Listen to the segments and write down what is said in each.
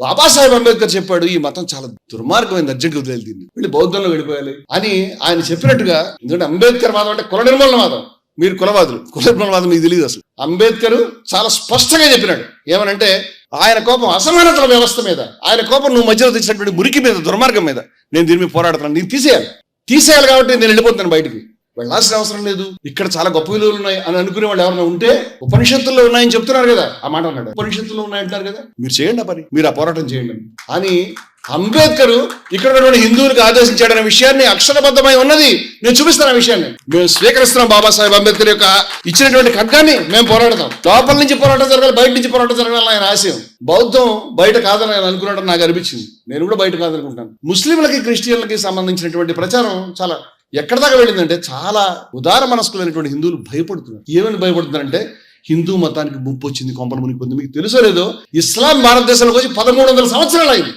బాబాసాహెబ్ అంబేద్కర్ చెప్పాడు ఈ మతం చాలా దుర్మార్గమైన అర్జెంట్ వదిలేదు దీన్ని. వీళ్ళు బౌద్ధంలో వెళ్ళిపోయాలి. అని ఆయన చెప్పినట్టుగా ఎందుకంటే అంబేద్కర్ వాదం అంటే కుల నిర్మూలన వాదం మీరు కులవాదులు. కుల నిర్మూలన వాదం మీకు తెలియదు అసలు. అంబేద్కర్ చాలా స్పష్టంగా చెప్పినాడు. ఏమనంటే ఆయన కోపం అసమానతల వ్యవస్థ మీద ఆయన కోపం నువ్వు మధ్యలో తెచ్చినటువంటి మురికి మీద దుర్మార్గం మీద నేను దీని మీద పోరాడుతున్నాను. నేను తీసేయాలి. తీసేయాలి కాబట్టి నేను వెళ్ళిపోతున్నాను బయటికి. వెళ్ళాల్సిన అవసరం లేదు. ఇక్కడ చాలా గొప్ప విలువలు ఉన్నాయి అని అనుకునే వాళ్ళు ఎవరైనా ఉంటే ఉపనిషత్తుల్లో ఉన్నాయని చెప్తున్నారు కదా. ఆ మాట అన్నాడు. ఉపనిషత్తుల్లో ఉన్నాయంటున్నారు కదా. మీరు చేయండి పని. మీరు ఆ పోరాటం చేయండి. అని అంబేద్కర్ ఇక్కడ ఉన్నటువంటి హిందువులకు ఆదేశించాడనే విషయాన్ని అక్షరబద్ధమై ఉన్నది. నేను చూపిస్తాను ఆ విషయాన్ని. మేము స్వీకరిస్తున్నాం బాబాసాహెబ్ అంబేద్కర్ యొక్క ఇచ్చినటువంటి ఖడ్గాన్ని. మేము పోరాడతాం. లోపల నుంచి పోరాటం జరగాలి బయట నుంచి పోరాటం జరగాలని ఆయన ఆశయం. బౌద్ధం బయట కాదని ఆయన అనుకున్నట్టు నాకు అనిపించింది. నేను కూడా బయట కాదనుకుంటాను. ముస్లింలకి క్రిస్టియన్లకి సంబంధించినటువంటి ప్రచారం చాలా ఎక్కడ దాకా వెళ్ళిందంటే చాలా ఉదార మనస్కులైనటువంటి హిందువులు భయపడుతున్నారు. ఏమని భయపడుతున్నారంటే హిందూ మతానికి ముప్పు వచ్చింది కొంపల మునిగిపోయింది. మీకు తెలుసో లేదో ఇస్లాం భారతదేశంలోకి వచ్చి పదమూడు వందల సంవత్సరాలు అయింది.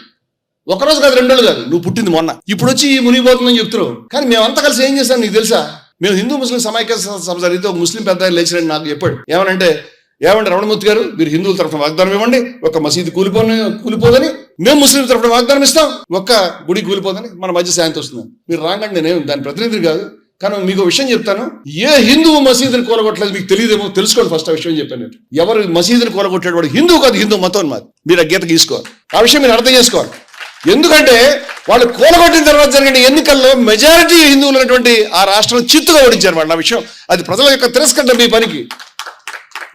ఒక రోజు కాదు రెండు రోజులు కాదు నువ్వు పుట్టింది మొన్న. ఇప్పుడు వచ్చి ఈ మునిగిపోతుందని చెప్తున్నావు. కానీ మేమంతా కలిసి ఏం చేస్తాం నీకు తెలుసా? మేము హిందూ ముస్లిం సమైక్య సభ జరిగితే ఒక ముస్లిం పెద్ద ఆయన నాకు చెప్పాడు. ఏమనంటే ఏమంటే రమణమూర్తి గారు? మీరు హిందువుల తరఫున వాగ్దానం ఇవ్వండి. ఒక మసీదు కూలిపోని కూలిపోదని మేము ముస్లిం తరఫున వాగ్దానం ఇస్తాం. ఒక్క గుడి కూలిపోదని మన మధ్య శాంతి వస్తుంది. మీరు రాగండి నేనేం దాని ప్రతినిధి కాదు. కానీ మీకు విషయం చెప్తాను. ఏ హిందువు మసీదుని కూలగొట్టలేదు మీకు తెలియదేమో? తెలుసుకోండి ఫస్ట్ ఆ విషయం చెప్పాను నేను. ఎవరు మసీదుని కూలగొట్టేవాడు హిందువు కాదు హిందూ మతం మాది. మీరు ఆ గీత గీసుకోవాలి. ఆ విషయం మీరు అర్థం చేసుకోవాలి. ఎందుకంటే వాళ్ళు కూలగొట్టిన తర్వాత జరిగిన ఎన్నికల్లో మెజారిటీ హిందువులు ఉన్నటువంటి ఆ రాష్ట్రం చిత్తుగా ఓడించారు వాళ్ళు ఆ విషయం. అది ప్రజల యొక్క తిరస్కరణ మీ పనికి.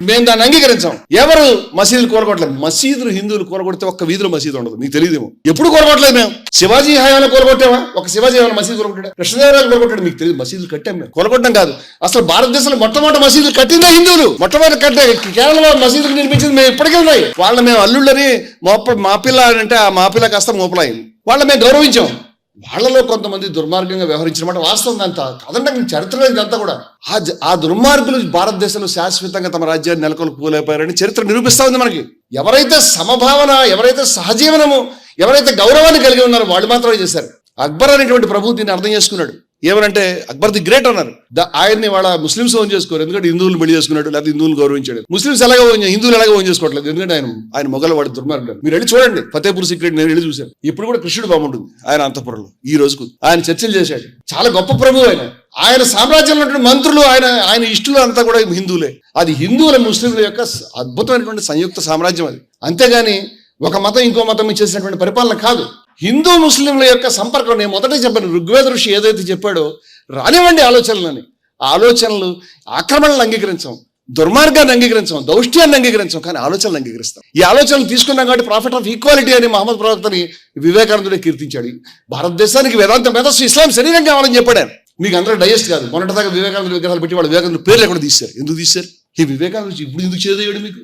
మేము దాన్ని అంగీకరించాం. ఎవరు మసీదులు కోరగొట్టలేదు? మసీదులు హిందువులు కూలగొడితే ఒక్క వీధిలో మసీదు ఉండదు. మీకు తెలియదేమో. ఎప్పుడు కూలగొట్టలేదు మేము? శివాజీ హయాంలో కూలగొట్టామా ఒక శివాజీ హయాంలో మసీదు కూలగొట్టాడు కృష్ణదేవరాయలు కూలగొట్టాడు మీకు తెలియదు మసీదులు కట్టాం మేము. కూలగొట్టడం కాదు. అసలు భారతదేశంలో మొట్టమొదటి మసీదులు కట్టిందే హిందువులు. మొట్టమొదటి కట్టే కేరళలో మసీదులు నిర్మించింది మేము ఇప్పటికే ఉన్నాయి. వాళ్ళ మేము అల్లుళ్ళని మోప మాపిల్ల అంటే ఆ మా పిల్ల కాస్త మోపలాయింది. వాళ్ళ మేము గౌరవించాం. వాళ్ళలో కొంతమంది దుర్మార్గంగా వ్యవహరించినమాట వాస్తవం అంతా అదంటే చరిత్ర ఇదంతా కూడా. ఆ ఆ దుర్మార్గులు భారతదేశంలో శాశ్వతంగా తమ రాజ్యాన్ని నెలకొల్పుకోలేకపోయారని చరిత్ర నిరూపిస్తూ ఉంది మనకి. ఎవరైతే సమభావన ఎవరైతే సహజీవనము ఎవరైతే గౌరవాన్ని కలిగి ఉన్నారో వాళ్ళు మాత్రమే చేశారు. అక్బర్ అనేటువంటి ప్రభు దీన్ని అర్థం చేసుకున్నాడు. ఏమనంటే అక్బర్ ది గ్రేట్ అన్నారు. ఆయన్ని వాళ్ళ ముస్లిమ్స్ ఓన్ చేసుకోరు. ఎందుకంటే హిందువులు పెళ్ళి చేసుకున్నాడు లేకపోతే హిందువులు గౌరవించాడు. ముస్లిమ్స్ ఎలాగ హిందువులు ఎలాగ ఓన్ చేసుకోవట్లేదు. ఎందుకంటే ఆయన ఆయన మొగల వాడు దుర్మార్గుడు మీరు వెళ్ళి చూడండి. ఫతేపూర్ సీక్రెట్ నేను వెళ్ళి చూశాను. ఇప్పుడు కూడా కృష్ణుడు బాగుంటుంది ఆయన అంతపురంలో ఈ రోజుకు. ఆయన చర్చలు చేశాడు. చాలా గొప్ప ప్రభువు ఆయన. ఆయన సామ్రాజ్యంలో మంత్రులు ఆయన ఆయన ఇష్టలు అంతా కూడా హిందువులే. అది హిందువుల ముస్లింల యొక్క అద్భుతమైనటువంటి సంయుక్త సామ్రాజ్యం అది. అంతేగాని ఒక మతం ఇంకో మతం ఇచ్చేసినటువంటి పరిపాలన కాదు. హిందూ ముస్లింల యొక్క సంపర్కం నేను మొదట చెప్పాను ఋగ్వేద ఋషి ఏదైతే చెప్పాడో రానివ్వండి ఆలోచనలని. ఆలోచనలు ఆక్రమణలు అంగీకరించాం దుర్మార్గాన్ని అంగీకరించాం దౌష్ట్యాన్ని అంగీకరించాం కానీ ఆలోచనలు అంగీకరిస్తాం. ఈ ఆలోచనలు తీసుకున్నాం కాబట్టి ప్రాఫిట్ ఆఫ్ ఈక్వాలిటీ అని మహమ్మద్ ప్రవక్తని వివేకానందుడే కీర్తించాడు. భారతదేశానికి వేదాంత మేధస్సు ఇస్లాం శరీరం కావాలని చెప్పాడు మీకు అందరూ డైజెస్ట్ కాదు. మొన్నటిదాకా వివేకానంద విగ్రహాలు పెట్టి వాళ్ళు వివేకానంద పేర్లు ఎక్కడ తీశారు? ఎందుకు తీశారు? ఈ వివేకానంద ఇప్పుడు ఎందుకు చేదేయడు మీకు?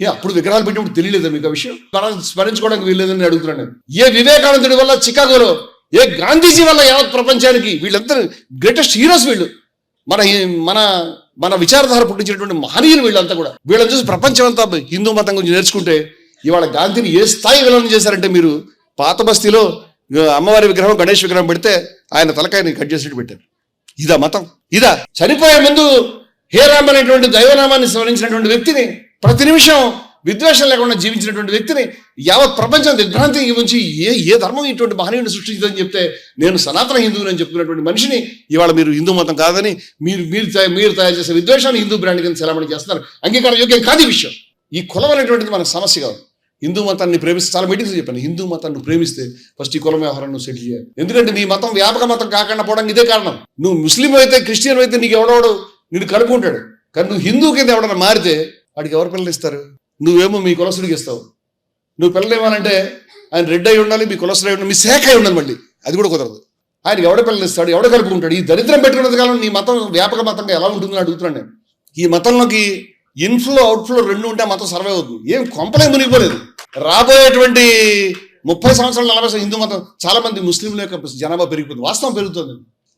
ఏ అప్పుడు విగ్రహాలు పెట్టినప్పుడు తెలియలేదు మీకు ఆ విషయం? స్మరించుకోవడానికి వీల్లేదని అడుగుతున్నాను నేను. ఏ వివేకానందుడి వల్ల చికాగోలో ఏ గాంధీజీ వల్ల యావత్ ప్రపంచానికి వీళ్ళందరూ గ్రేటెస్ట్ హీరోస్ వీళ్ళు. మన మన మన విచారధార పుట్టించినటువంటి మహనీయులు వీళ్ళంతా కూడా. వీళ్ళని చూసి ప్రపంచం అంతా హిందూ మతం గురించి నేర్చుకుంటే ఇవాళ గాంధీని ఏ స్థాయి విలనం చేశారంటే మీరు పాత బస్తీలో అమ్మవారి విగ్రహం గణేష్ విగ్రహం పెడితే ఆయన తలకాయని కట్ చేసినట్టు పెట్టారు. ఇదా మతం. ఇదా చనిపోయే ముందు హే రామ్ అనేటువంటి దైవనామాన్ని స్మరించినటువంటి వ్యక్తిని ప్రతి నిమిషం విద్వేషం లేకుండా జీవించినటువంటి వ్యక్తిని యావత్ ప్రపంచం దిగ్భ్రాంతి ఉంచి ఏ ఏ ధర్మం ఇటువంటి మహనీయుని సృష్టించిందని చెప్తే నేను సనాతన హిందువుని అని చెప్పుకున్నటువంటి మనిషిని ఇవాళ మీరు హిందూ మతం కాదని మీరు మీరు మీరు తయారు చేసే విద్వేషాన్ని హిందూ బ్రాండ్ కింద సెలమణి చేస్తున్నారు. అంగీకార యోగ్యం కాదు ఈ విషయం. ఈ కులం అనేటువంటిది మనకు సమస్య కాదు. హిందూ మతాన్ని ప్రేమిస్తే చాలా మీటింగ్స్ చెప్పాను హిందూ మతాన్ని ప్రేమిస్తే ఫస్ట్ ఈ కులం వ్యవహారం నువ్వు సెటిల్ చేయాలి. ఎందుకంటే నీ మతం వ్యాపక మతం కాకుండా పోవడానికి ఇదే కారణం. నువ్వు ముస్లిం అయితే క్రిస్టియన్ అయితే నీకు ఎవడోడు నిన్ను కనుక్కుంటాడు కానీ నువ్వు హిందూ కింద ఎవడన్నా మారితే వాడికి ఎవరు పిల్లలు ఇస్తారు? నువ్వేమో మీ కులసుడికి ఇస్తావు. నువ్వు పిల్లలు ఇవ్వాలంటే ఆయన రెడ్ అయి ఉండాలి మీ కులసుడు అయి ఉండాలి మీ శాఖ అయి ఉండాలి మళ్ళీ. అది కూడా కుదరదు. ఆయనకి ఎవడ పిల్లలు ఇస్తాడు? ఎవడ కలుపుకుంటాడు? ఈ దరిద్రం పెట్టుకున్నది కాలం నీ మతం వ్యాపక మతంగా ఎలా ఉంటుందని అడుగుతున్నాను నేను. ఈ మతంలోకి ఇన్ఫ్లో అవుట్ఫ్లో రెండు ఉంటే ఆ మతం సర్వే అవుతుంది. ఏం కొంపలే మునిగిపోలేదు. రాబోయేటువంటి ముప్పై సంవత్సరాలు నలభై సంవత్సరాల హిందూ మతం చాలా మంది ముస్లింల యొక్క జనాభా పెరిగిపోతుంది. వాస్తవం పెరుగుతుంది.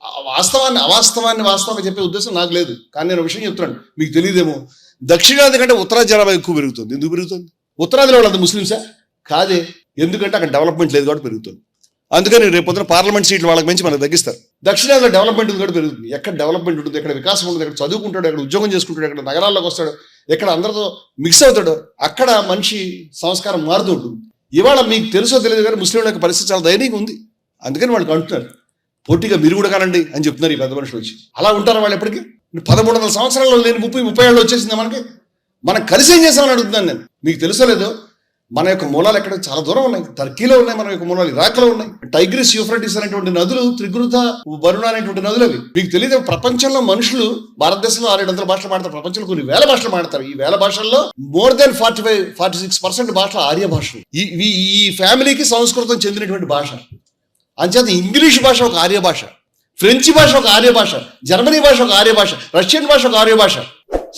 ఆ వాస్తవాన్ని అవాస్తవాన్ని వాస్తవంగా చెప్పే ఉద్దేశం నాకు లేదు. కానీ నేను విషయం చెప్తున్నాను. మీకు తెలియదేమో దక్షిణాది కంటే ఉత్తరాది జనాభా ఎక్కువ పెరుగుతుంది. ఎందుకు పెరుగుతుంది? ఉత్తరాదిలో వాళ్ళంతా ముస్లింసా కాదే. ఎందుకంటే అక్కడ డెవలప్మెంట్ లేదు కాబట్టి పెరుగుతుంది. అందుకని రేపు పొద్దున పార్లమెంట్ సీట్లు వాళ్ళకి మంచి మనకు తగ్గిస్తారు. దక్షిణాదిలో డెవలప్మెంట్ ఉంది కూడా పెరుగుతుంది. ఎక్కడ డెవలప్మెంట్ ఉంటుంది ఎక్కడ వికాసం ఉంటుంది ఎక్కడ చదువుకుంటాడు ఎక్కడ ఉద్యోగం చేసుకుంటాడు ఎక్కడ నగరాల్లోకి వస్తాడు ఎక్కడ అందరితో మిక్స్ అవుతాడు అక్కడ మనిషి సంస్కారం మారుతూ ఉంటుంది. ఇవాళ మీకు తెలుసో తెలియదు కానీ ముస్లింల యొక్క పరిస్థితి చాలా దయనీయంగా ఉంది. అందుకని వాళ్ళు అంటున్నారు. పోటీగా మీరు కూడా కానండి అని చెప్తున్నారు ఈ పెద్ద మనుషులు వచ్చి. అలా ఉంటారా వాళ్ళు ఎప్పటికీ? పదమూడు వందల సంవత్సరాల్లో లేని ముప్పై ముప్పై ఏళ్ళు వచ్చేసింది మనకి. మనం కలిసి ఏం చేస్తామని అడుగుతున్నాను నేను. మీకు తెలుసలేదు మన యొక్క మూలాలు ఎక్కడ చాలా దూరం ఉన్నాయి. టర్కీలో ఉన్నాయి మన యొక్క మూలాలు ఇరాక్లో ఉన్నాయి. టైగ్రిస్ యూఫ్రటిస్ అనేటువంటి నదులు త్రిగృత వరుణ అనేటువంటి నదులు అవి. మీకు తెలియదు ప్రపంచంలో మనుషులు భారతదేశంలో ఆరేడు వందల భాషలు మాడతారు ప్రపంచంలో కొన్ని వేల భాషలు మాడతారు ఈ వేల భాషల్లో more than forty five forty six percent భాషలు ఆర్య భాషలు. ఈ ఈ- ఈ ఫ్యామిలీకి సంస్కృతం చెందినటువంటి భాష. అంచేత ఇంగ్లీష్ భాష ఒక ఆర్య భాష. ఫ్రెంచ్ భాష ఒక ఆర్య భాష జర్మనీ భాష ఒక ఆర్య భాష రష్యన్ భాష ఒక ఆర్య భాష.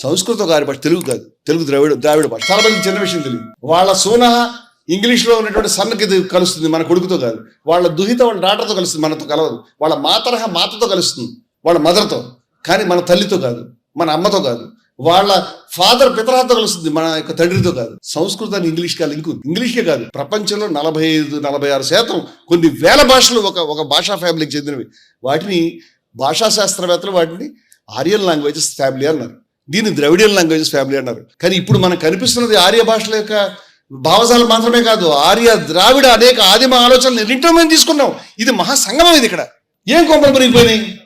సంస్కృతం ఒక ఆర్య భాష తెలుగు కాదు తెలుగు ద్రావిడ ద్రావిడ భాష. చాలా మంది చిన్న విషయం తెలియదు. వాళ్ళ సోనహ ఇంగ్లీష్లో ఉన్నటువంటి సన్నకి ఇది కలుస్తుంది మన కొడుకుతో కాదు. వాళ్ళ దుహిత వాళ్ళ డాటర్తో కలుస్తుంది మనతో కలవదు. వాళ్ళ మాతరహ మాతతో కలుస్తుంది వాళ్ళ మదర్తో. కానీ మన తల్లితో కాదు మన అమ్మతో కాదు. వాళ్ళ ఫాదర్ పితరాతో కలుస్తుంది మన యొక్క తండ్రితో కాదు. సంస్కృతాన్ని ఇంగ్లీష్ కాదు లింక్ ఇంగ్లీషే కాదు. ప్రపంచంలో నలభై ఐదు నలభై ఆరు శాతం కొన్ని వేల భాషలు ఒక ఒక భాషా ఫ్యామిలీకి చెందినవి. వాటిని భాషా శాస్త్రవేత్తలు వాటిని ఆర్యన్ లాంగ్వేజెస్ ఫ్యామిలీ అన్నారు. దీన్ని ద్రవిడియన్ లాంగ్వేజెస్ ఫ్యామిలీ అన్నారు. కానీ ఇప్పుడు మనకు కనిపిస్తున్నది ఆర్య భాషల యొక్క భావజాలం మాత్రమే కాదు. ఆర్య ద్రావిడ అనేక ఆదిమ ఆలోచనలు ఎన్నింటో మేము తీసుకున్నాం. ఇది మహాసంగమం ఇది ఇక్కడ. ఏం కొంపలు మునిగిపోయినాయి?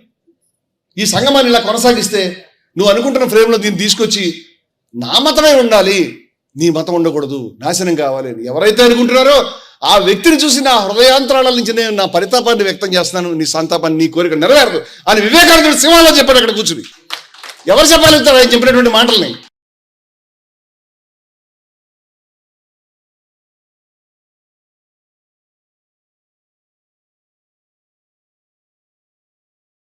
ఈ సంగమాన్ని ఇలా కొనసాగిస్తే నువ్వు అనుకుంటున్న ఫ్రేమ్లో దీన్ని తీసుకొచ్చి నా మతమే ఉండాలి నీ మతం ఉండకూడదు నాశనం కావాలి అని ఎవరైతే అనుకుంటున్నారో ఆ వ్యక్తిని చూసి నా హృదయాంతరాల నుంచి నేను నా పరితాపాన్ని వ్యక్తం చేస్తున్నాను నీ సంతాపాన్ని నీ కోరిక నెరవేరదు అని వివేకానందుడు సింహాలో చెప్పాడు అక్కడ కూర్చుని. ఎవరు చెప్పాలి ఆయన చెప్పినటువంటి మాటల్ని.